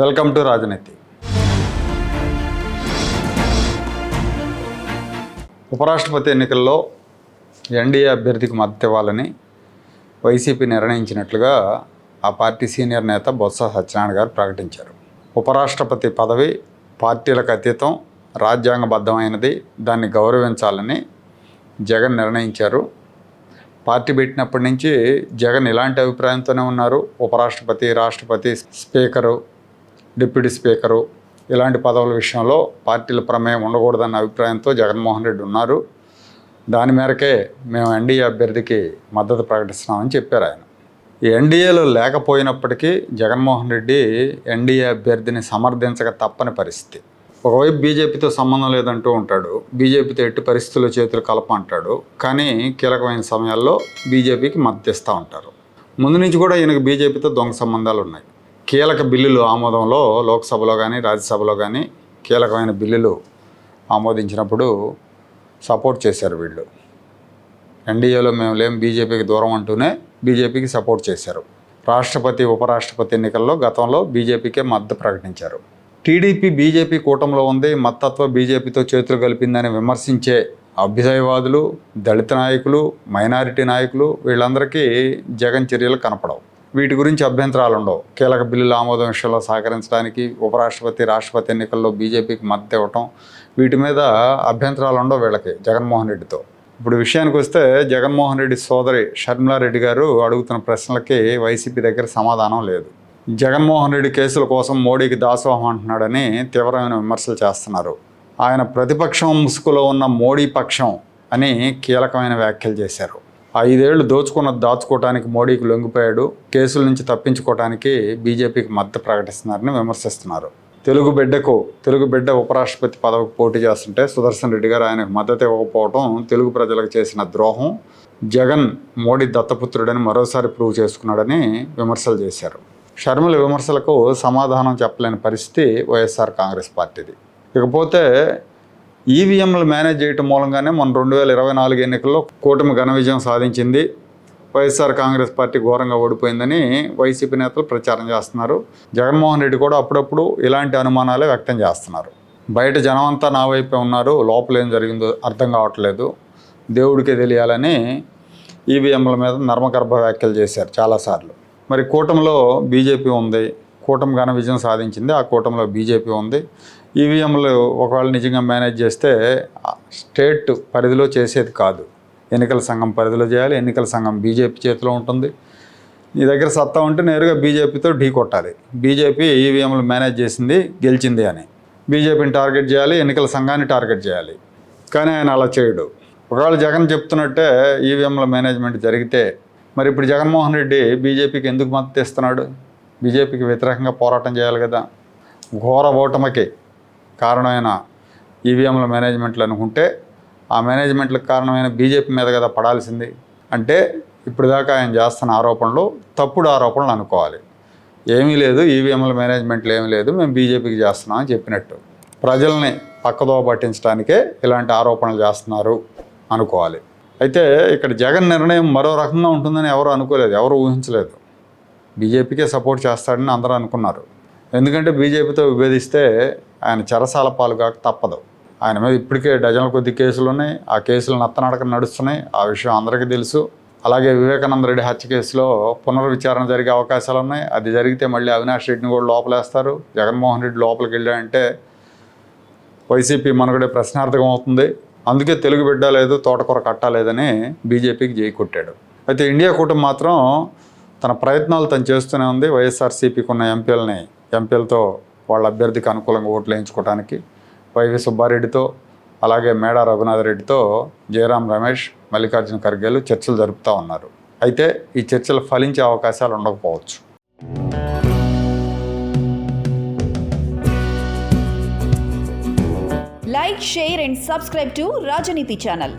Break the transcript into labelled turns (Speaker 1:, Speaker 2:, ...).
Speaker 1: Welcome to రాజనీతి. ఉపరాష్ట్రపతి ఎన్నికల్లో ఎన్డీఏ అభ్యర్థికి మద్దతు ఇవ్వాలని వైసీపీ నిర్ణయించినట్లుగా ఆ పార్టీ సీనియర్ నేత బొత్స సత్యనారాయణ గారు ప్రకటించారు. ఉపరాష్ట్రపతి పదవి పార్టీలకు అతీతం రాజ్యాంగబద్ధమైనది దాన్ని గౌరవించాలని జగన్ నిర్ణయించారు. పార్టీ పెట్టినప్పటి నుంచి జగన్ ఇలాంటి అభిప్రాయంతోనే ఉన్నారు. ఉపరాష్ట్రపతి రాష్ట్రపతి స్పీకరు డిప్యూటీ స్పీకరు ఇలాంటి పదవుల విషయంలో పార్టీల ప్రమేయం ఉండకూడదన్న అభిప్రాయంతో జగన్మోహన్ రెడ్డి ఉన్నారు. దాని మేరకే మేము ఎన్డీఏ అభ్యర్థికి మద్దతు ప్రకటిస్తున్నామని చెప్పారు ఆయన. ఈ ఎన్డీఏలో లేకపోయినప్పటికీ జగన్మోహన్ రెడ్డి ఎన్డీఏ అభ్యర్థిని సమర్థించక తప్పని పరిస్థితి. ఒకవైపు బీజేపీతో సంబంధం లేదంటూ ఉంటాడు బీజేపీతో ఎట్టి పరిస్థితుల్లో చేతులు కలప అంటాడు కానీ కీలకమైన సమయాల్లో బీజేపీకి మద్దతిస్తూ ఉంటారు. ముందు నుంచి కూడా ఈయనకు బీజేపీతో దొంగ సంబంధాలు ఉన్నాయి. కీలక బిల్లులు ఆమోదంలో లోక్సభలో కానీ రాజ్యసభలో కానీ కీలకమైన బిల్లులు ఆమోదించినప్పుడు సపోర్ట్ చేశారు వీళ్ళు. ఎన్డీఏలో మేము లేం బీజేపీకి దూరం అంటూనే బీజేపీకి సపోర్ట్ చేశారు. రాష్ట్రపతి ఉపరాష్ట్రపతి ఎన్నికల్లో గతంలో బీజేపీకే మద్దతు ప్రకటించారు. టీడీపీ బీజేపీ కూటమిలో ఉంది మత్తత్వ బీజేపీతో చేతులు కలిపిందని విమర్శించే అభ్యుదయవాదులు దళిత నాయకులు మైనారిటీ నాయకులు వీళ్ళందరికీ జగన్ చర్యలు కనపడవు. వీటి గురించి అభ్యంతరాలు ఉండవు కీలక బిల్లుల ఆమోదం విషయంలో సహకరించడానికి ఉపరాష్ట్రపతి రాష్ట్రపతి ఎన్నికల్లో బీజేపీకి మద్దతు ఇవ్వటం వీటి మీద అభ్యంతరాలు ఉండవు వీళ్ళకి జగన్మోహన్ రెడ్డితో. ఇప్పుడు విషయానికి వస్తే జగన్మోహన్ రెడ్డి సోదరి షర్మిలారెడ్డి గారు అడుగుతున్న ప్రశ్నలకి వైసీపీ దగ్గర సమాధానం లేదు. జగన్మోహన్ రెడ్డి కేసుల కోసం మోడీకి దాసోహం అంటున్నాడని తీవ్రమైన విమర్శలు చేస్తున్నారు. ఆయన ప్రతిపక్షం ముసుగులో ఉన్న మోడీ పక్షం అని కీలకమైన వ్యాఖ్యలు చేశారు. ఐదేళ్ళు దోచుకున్న దాచుకోవటానికి మోడీకి లొంగిపోయాడు కేసుల నుంచి తప్పించుకోవటానికి బీజేపీకి మద్దతు ప్రకటిస్తున్నారని విమర్శిస్తున్నారు. తెలుగు బిడ్డకు తెలుగు బిడ్డ ఉపరాష్ట్రపతి పదవికి పోటీ చేస్తుంటే సుదర్శన్ రెడ్డి గారు ఆయనకు మద్దతు ఇవ్వకపోవడం తెలుగు ప్రజలకు చేసిన ద్రోహం జగన్ మోడీ దత్తపుత్రుడని మరోసారి ప్రూవ్ చేసుకున్నాడని విమర్శలు చేశారు. షర్మిల విమర్శలకు సమాధానం చెప్పలేని పరిస్థితి వైఎస్ఆర్ కాంగ్రెస్ పార్టీది. ఇకపోతే ఈవీఎంలు మేనేజ్ చేయటం మూలంగానే మన రెండు వేల ఇరవై నాలుగు ఎన్నికల్లో కూటమి ఘన విజయం సాధించింది. వైఎస్ఆర్ కాంగ్రెస్ పార్టీ ఘోరంగా ఓడిపోయిందని వైసీపీ నేతలు ప్రచారం చేస్తున్నారు. జగన్మోహన్ రెడ్డి కూడా అప్పుడప్పుడు ఇలాంటి అనుమానాలే వ్యక్తం చేస్తున్నారు. బయట జనం అంతా నా వైపే ఉన్నారు. లోపల ఏం జరిగిందో అర్థం కావట్లేదు. దేవుడికే తెలియాలని ఈవీఎంల మీద నర్మగర్భ వ్యాఖ్యలు చేశారు చాలాసార్లు. మరి కూటమిలో బీజేపీ ఉంది. కూటమి ఘన విజయం సాధించింది. ఆ కూటమిలో బీజేపీ ఉంది. ఈవీఎంలు ఒకవేళ నిజంగా మేనేజ్ చేస్తే స్టేట్ పరిధిలో చేసేది కాదు. ఎన్నికల సంఘం పరిధిలో చేయాలి. ఎన్నికల సంఘం బీజేపీ చేతిలో ఉంటుంది. నీ దగ్గర సత్తా ఉంటే నేరుగా బీజేపీతో ఢీ కొట్టాలి. బీజేపీ ఈవీఎంలు మేనేజ్ చేసింది గెలిచింది అని. బీజేపీని టార్గెట్ చేయాలి ఎన్నికల సంఘాన్ని టార్గెట్ చేయాలి. కానీ ఆయన అలా చేయడు. ఒకవేళ జగన్ చెప్తున్నట్టే ఈవీఎంల మేనేజ్మెంట్ జరిగితే మరి ఇప్పుడు జగన్మోహన్ రెడ్డి బీజేపీకి ఎందుకు మద్దతు ఇస్తున్నాడు? బీజేపీకి వ్యతిరేకంగా పోరాటం చేయాలి కదా. ఘోర ఓటమికి కారణమైన ఈవీఎంల మేనేజ్మెంట్లు అనుకుంటే ఆ మేనేజ్మెంట్లకు కారణమైన బీజేపీ మీద కదా పడాల్సింది. అంటే ఇప్పుడు దాకా ఆయన చేస్తున్న ఆరోపణలు తప్పుడు ఆరోపణలు అనుకోవాలి. ఏమీ లేదు ఈవీఎంల మేనేజ్మెంట్లు ఏమీ లేదు మేము బీజేపీకి చేస్తున్నాం అని చెప్పినట్టు. ప్రజల్ని పక్కదోవ పట్టించడానికే ఇలాంటి ఆరోపణలు చేస్తున్నారు అనుకోవాలి. అయితే ఇక్కడ జగన్ నిర్ణయం మరో రకంగా ఉంటుందని ఎవరు అనుకోలేదు ఎవరు ఊహించలేదు. బీజేపీకే సపోర్ట్ చేస్తాడని అందరూ అనుకున్నారు. ఎందుకంటే బీజేపీతో విభేదిస్తే ఆయన చెరసాల కాక తప్పదు. ఆయన మీద ఇప్పటికే డజన్ల కొద్ది కేసులు ఉన్నాయి. ఆ కేసులు నత్తనడక నడుస్తున్నాయి. ఆ విషయం అందరికీ తెలుసు. అలాగే వివేకానంద రెడ్డి హత్య కేసులో పునర్విచారణ జరిగే అవకాశాలు ఉన్నాయి. అది జరిగితే మళ్ళీ అవినాష్ రెడ్డిని కూడా లోపలేస్తారు. జగన్మోహన్ రెడ్డి లోపలికి వెళ్ళాడంటే వైసీపీ మనుగడే ప్రశ్నార్థకం అవుతుంది. అందుకే తెలుగు బిడ్డ లేదు తోటకూర కట్టాలేదని బీజేపీకి జై కొట్టాడు. అయితే ఇండియా కూటమి మాత్రం తన ప్రయత్నాలు తను చేస్తూనే ఉంది. వైఎస్ఆర్సీపీకి ఉన్న ఎంపీలని ఎంపీలతో వాళ్ళ అభ్యర్థికి అనుకూలంగా ఓట్లు వేయించుకోవడానికి వైవి సుబ్బారెడ్డితో అలాగే మేడా రఘునాథ్ రెడ్డితో జయరాం రమేష్ మల్లికార్జున ఖర్గేలు చర్చలు జరుపుతూ ఉన్నారు. అయితే ఈ చర్చలు ఫలించే అవకాశాలు ఉండకపోవచ్చు.
Speaker 2: Like share and subscribe to Rajaneeti channel